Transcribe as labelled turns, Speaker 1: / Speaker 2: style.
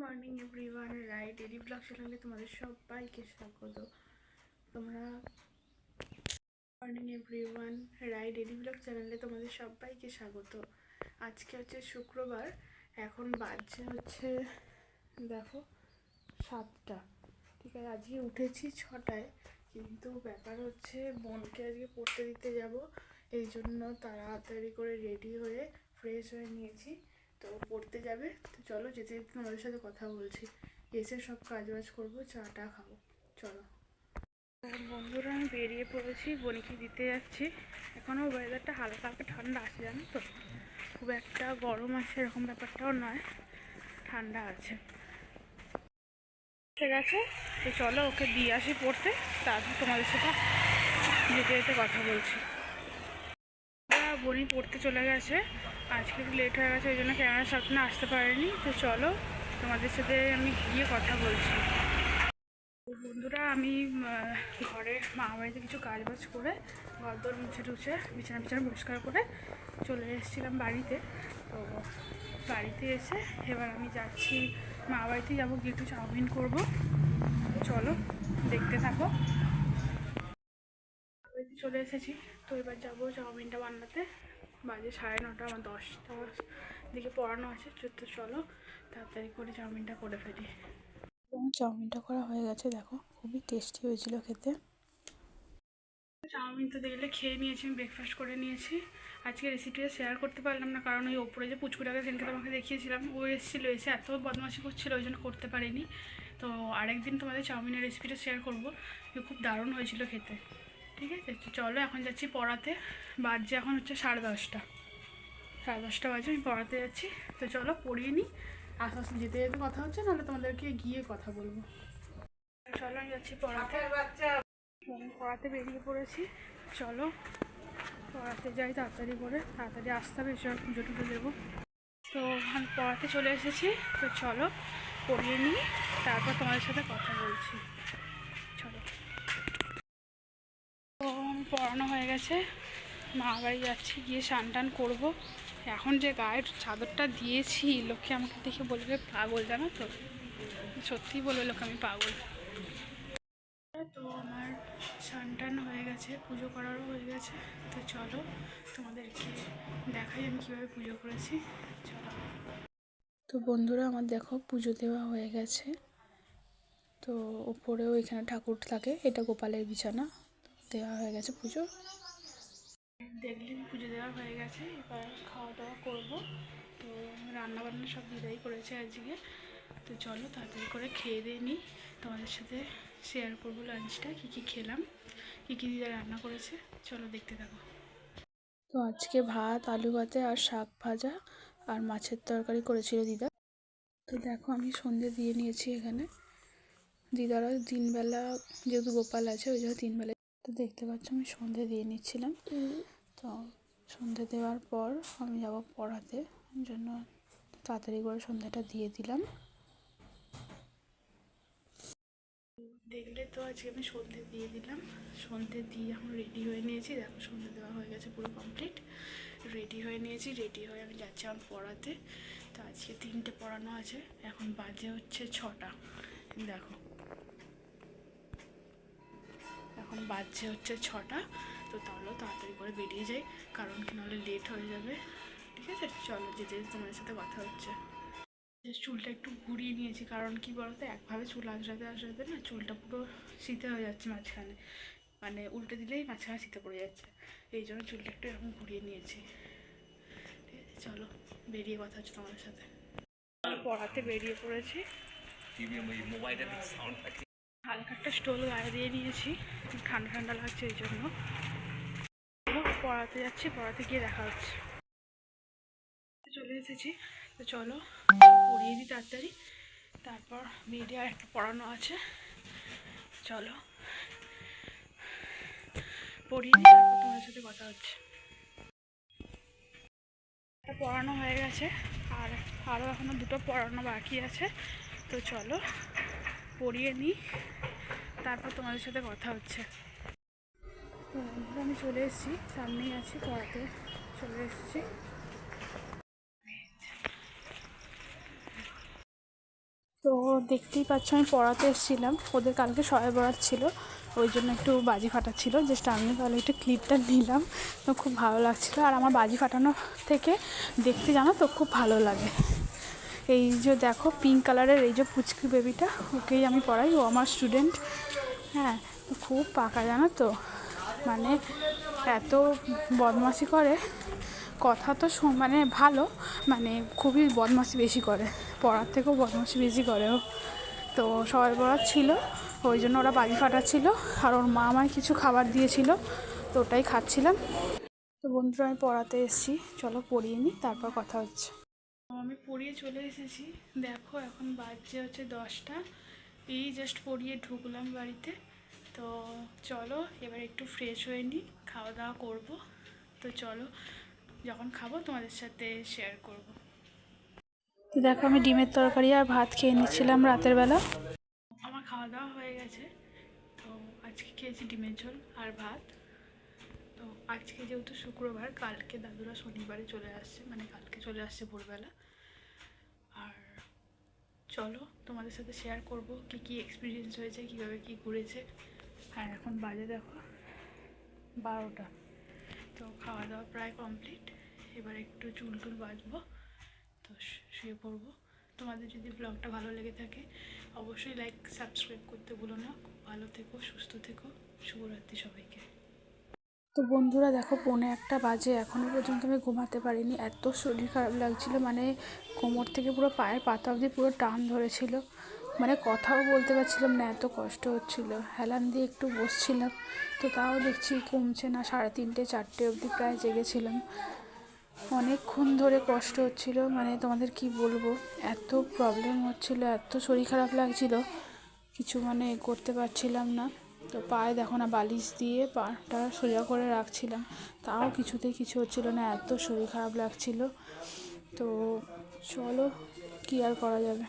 Speaker 1: Morning everyone right daily blog চ্যানেলে তোমাদের সবাইকে স্বাগত। তোমরা morning everyone right daily blog চ্যানেলে তোমাদের সবাইকে স্বাগত। আজকে হচ্ছে শুক্রবার। এখন বাজছে হচ্ছে, দেখো, সাতটা। ঠিক আছে, আজকে উঠেছি ছটায়, কিন্তু ব্যাপার হচ্ছে বোনকে আজকে পড়তে দিতে যাব। এই জন্য তাড়াতাড়ি করে রেডি হয়ে ফ্রেশ হয়ে নিয়েছি। তো পড়তে যাবে। তো চলো যেতে যেতে তোমাদের সাথে কথা বলছি। এসে সব কাজ বাজ করব, চাটা খাব। চলো। বন্ধুরা, আমি বেরিয়ে পড়েছি বনিকে দিতে যাচ্ছি। এখনও ওয়েদারটা হালকা হালকা ঠান্ডা আছে, জানো তো? খুব একটা গরম আছে এরকম ব্যাপারটাও নয়, ঠান্ডা আছে। ঠিক আছে তো চলো ওকে দিয়ে আসি পড়তে, তারপর তোমাদের সাথে যেতে যেতে কথা বলছি। আমরা বনি পড়তে চলে গেছে। আজকে একটু লেট হয়ে গেছে, ওই জন্য ক্যামেরার সামনে আসতে পারেনি। তো চলো, তোমাদের সাথে আমি গিয়ে কথা বলছি। বন্ধুরা, আমি ঘরে মা বাড়িতে কিছু কাজ বাজ করে ঘর দর মুছে টুছে, বিছানা বিছানা পরিষ্কার করে চলে এসেছিলাম বাড়িতে। তো বাড়িতে এসে এবার আমি যাচ্ছি মা বাড়িতে যাব, গিয়ে একটু চাউমিন করব। চলো, দেখতে থাকো। চলে এসেছি। তো এবার যাব চাউমিনটা বানাতে। বাজে সাড়ে নটা আমার দশটা দিকে পড়ানো আছে তো চলো তাড়াতাড়ি করে চাউমিনটা করে ফেলি।
Speaker 2: চাউমিনটা করা হয়ে গেছে দেখো খুবই টেস্টি হয়েছিল খেতে।
Speaker 1: চাউমিন তো দেখলে খেয়ে নিয়েছি আমি ব্রেকফাস্ট করে নিয়েছি। আজকে রেসিপিটা শেয়ার করতে পারলাম না কারণ ওই ওপরে যে পুচকুটাকে সেদিনকে তোমাকে দেখিয়েছিলাম ও এসেছিল এসে এত বদমাশি করছিল ওই জন্য করতে পারিনি। তো আরেকদিন তোমাদের চাউমিনের রেসিপিটা শেয়ার করব খুব দারুণ হয়েছিল খেতে। ঠিক আছে? তো চলো এখন যাচ্ছি পড়াতে। বাজছে এখন হচ্ছে সাড়ে দশটা। সাড়ে দশটা বাজে, আমি পড়াতে যাচ্ছি। তো চলো পড়িয়ে নিই। আস্তে আস্তে যেতে যেতে কথা হচ্ছে, নাহলে তোমাদেরকে গিয়ে কথা বলব। চলো আমি যাচ্ছি পড়াতে। পড়াতে বেরিয়ে পড়েছি। চলো, পড়াতে যাই তাড়াতাড়ি করে। তাড়াতাড়ি আসতে হবে, এসব পুজো টুজো দেবো। তো আমি পড়াতে চলে এসেছি। তো চলো, পড়িয়ে নিই। তারপর তোমাদের সাথে কথা বলছি। পড়ানো হয়ে গেছে। মা বাড়ি যাচ্ছি, গিয়ে স্নান টান করব। এখন যে গায়ের চাদরটা দিয়েছি, লোকে আমাকে দেখে বলবে পাগল, জানো তো? সত্যিই বলবে লোকে আমি পাগল। তো আমার স্নান টান হয়ে গেছে, পুজো করারও হয়ে গেছে। তো চলো, তোমাদেরকে দেখাই আমি কীভাবে পুজো করেছি। চলো।
Speaker 2: তো বন্ধুরা, আমার দেখো, পুজো দেওয়া হয়ে গেছে। তো ওপরেও এখানে ঠাকুর থাকে, এটা গোপালের বিছানা। দেওয়া হয়ে গেছে পুজো।
Speaker 1: দেখলেন পুজো দেওয়া হয়ে গেছে এবার খাওয়া দাওয়া করব। তো রান্না বান্না সব দিদাই করেছে আজকে। তো চলো তাড়াতাড়ি করে খেয়ে দিয়ে নিই। তোমাদের সাথে শেয়ার করব লাঞ্চটা কী কী খেলাম কী কী দিদা রান্না করেছে। চলো দেখতে থাকো।
Speaker 2: তো আজকে ভাত আলু ভাতে আর শাক ভাজা আর মাছের তরকারি করেছিল দিদা। তো দেখো আমি সন্ধে দিয়ে নিয়েছি এখানে। দিদারা দিনবেলা যেহেতু গোপাল আছে ওই জন্য তিনবেলা তো দেখতে পাচ্ছ আমি সন্ধে দিয়ে নিচ্ছিলাম। তো সন্ধে দেওয়ার পর আমি যাব পড়াতে। ওই জন্য তাড়াতাড়ি করে সন্ধ্যাটা দিয়ে দিলাম।
Speaker 1: দেখলে তো আজকে আমি সন্ধে দিয়ে দিলাম। সন্ধে দিয়ে এখন রেডি হয়ে নিয়েছি। দেখো সন্ধে দেওয়া হয়ে গেছে পুরো কমপ্লিট রেডি হয়ে নিয়েছি রেডি হয়ে আমি যাচ্ছি আমার পড়াতে। তো আজকে তিনটে পড়ানো আছে। এখন বাজে হচ্ছে ছটা। দেখো। এখন বাজছে হচ্ছে ছটা, তো তাহলেও তাড়াতাড়ি করে বেরিয়ে যাই, কারণ কি নাহলে লেট হয়ে যাবে। ঠিক আছে? চলো যেতে যেতে তোমাদের সাথে কথা হচ্ছে। যে চুলটা একটু ঘুরিয়ে নিয়েছি, কারণ কি বলতো, একভাবে চুল আঁচড়াতে আঁচড়াতে না চুলটা পুরো শীতে হয়ে যাচ্ছে মাঝখানে। মানে উল্টে দিলেই মাঝখানে শীতে পড়ে যাচ্ছে। এই জন্য চুলটা একটু এরকম ঘুরিয়ে নিয়েছি। ঠিক আছে, চলো, বেরিয়ে কথা হচ্ছে তোমাদের সাথে। পড়াতে বেরিয়ে পড়েছি।
Speaker 3: ওই সাউন্ড থাকে।
Speaker 1: একটা স্টোল গায়ে দিয়ে নিয়েছি। ঠান্ডা ঠান্ডা লাগছে এই জন্য। পড়াতে যাচ্ছি, পড়াতে গিয়ে দেখা হচ্ছে। চলে এসেছি। তো চলো, পড়িয়ে দিই তাড়াতাড়ি। তারপর আর একটা পড়ানো আছে। চলো, পড়িয়ে দিই তারপর তোমার সাথে কথা হচ্ছে। পড়ানো হয়ে গেছে, আর আরও এখনও দুটো পড়ানো বাকি আছে। তো চলো, পড়িয়ে নিই তারপর তোমাদের সাথে কথা হচ্ছে। আমি চলে এসেছি, সামনেই আছি পড়াতে। চলে এসেছি। তো দেখতেই পাচ্ছ, আমি পড়াতে এসেছিলাম। ওদের কালকে সবাই বরাত ছিল, ওই জন্য একটু বাজি ফাটাচ্ছিল জাস্ট আমিও তাহলে একটু ক্লিপটা নিলাম। তো খুব ভালো লাগছিল। আর আমার বাজি ফাটানো থেকে দেখতে জানো তো খুব ভালো লাগে। এই যে দেখো পিঙ্ক কালারের এই যে পুচকি বেবিটা ওকেই আমি পড়াই, ও আমার স্টুডেন্ট হ্যাঁ খুব পাকা, জানো তো? মানে এত বদমাশি করে। কথা তো মানে ভালো মানে খুবই বদমাশি বেশি করে। পড়ার থেকেও বদমাশি বেশি করে ও। তো সবাই বরাত ছিল, ওই জন্য ওরা বাজি ফাটাচ্ছিল, আর ওর মা আমায় কিছু খাবার দিয়েছিল, তো ওটাই খাচ্ছিলাম। তো বন্ধুরা, আমি পড়াতে এসেছি, চলো পড়িয়ে নিই তারপর কথা হচ্ছে।
Speaker 4: আমি পড়িয়ে চলে এসেছি। দেখো, এখন বাজছে হচ্ছে দশটা। এই জাস্ট পড়িয়ে ঢুকলাম বাড়িতে। তো চলো, এবার একটু ফ্রেশ হয়ে নিই খাওয়া দাওয়া করব। তো চলো, যখন খাব তোমাদের সাথে শেয়ার করব।
Speaker 1: তো দেখো, আমি ডিমের তরকারি আর ভাত খেয়ে নিচ্ছিলাম রাতের বেলা।
Speaker 4: আমার খাওয়া দাওয়া হয়ে গেছে। তো আজকে খেয়েছি ডিমের ঝোল আর ভাত। আজকে যেহেতু শুক্রবার, কালকে দাদুরা শনিবারে চলে আসছে মানে কালকে চলে আসছে ভোরবেলা। আর চলো তোমাদের সাথে শেয়ার করব কি কি এক্সপিরিয়েন্স হয়েছে, কীভাবে কি ঘুরেছে। আর এখন বাজে দেখো বারোটা। তো খাওয়া দাওয়া প্রায় কমপ্লিট এবার একটু চুল টুল বাজবো তো শুয়ে পড়ব। তোমাদের যদি ব্লগটা ভালো লেগে থাকে, অবশ্যই লাইক সাবস্ক্রাইব করতে ভুলো না। খুব ভালো থেকো, সুস্থ থেকো। শুভরাত্রি সবাইকে।
Speaker 1: তো বন্ধুরা দেখো, পৌনে একটা বাজে এখনও পর্যন্ত আমি ঘুমাতে পারিনি। এত শরীর খারাপ লাগছিল মানে কোমর থেকে পুরো পায়ের পাতা অবধি পুরো টান ধরেছিল। মানে কথাও বলতে পারছিলাম না, এত কষ্ট হচ্ছিল। হেলান দিয়ে একটু বসছিলাম, তো তাও দেখছি কমছে না, সাড়ে তিনটে, চারটে অবধি প্রায় জেগেছিলাম। অনেকক্ষণ ধরে কষ্ট হচ্ছিল মানে তোমাদের কি বলব? এত প্রবলেম হচ্ছিল, এত শরীর খারাপ লাগছিল, কিছু মানে করতে পারছিলাম না। তো পায়ে দেখো না, বালিশ দিয়ে পাটা সোজা করে রাখছিলাম। তাও কিছুতেই কিছু হচ্ছিল না, এত শরীর খারাপ লাগছিল। তো চলো, কী আর করা যাবে?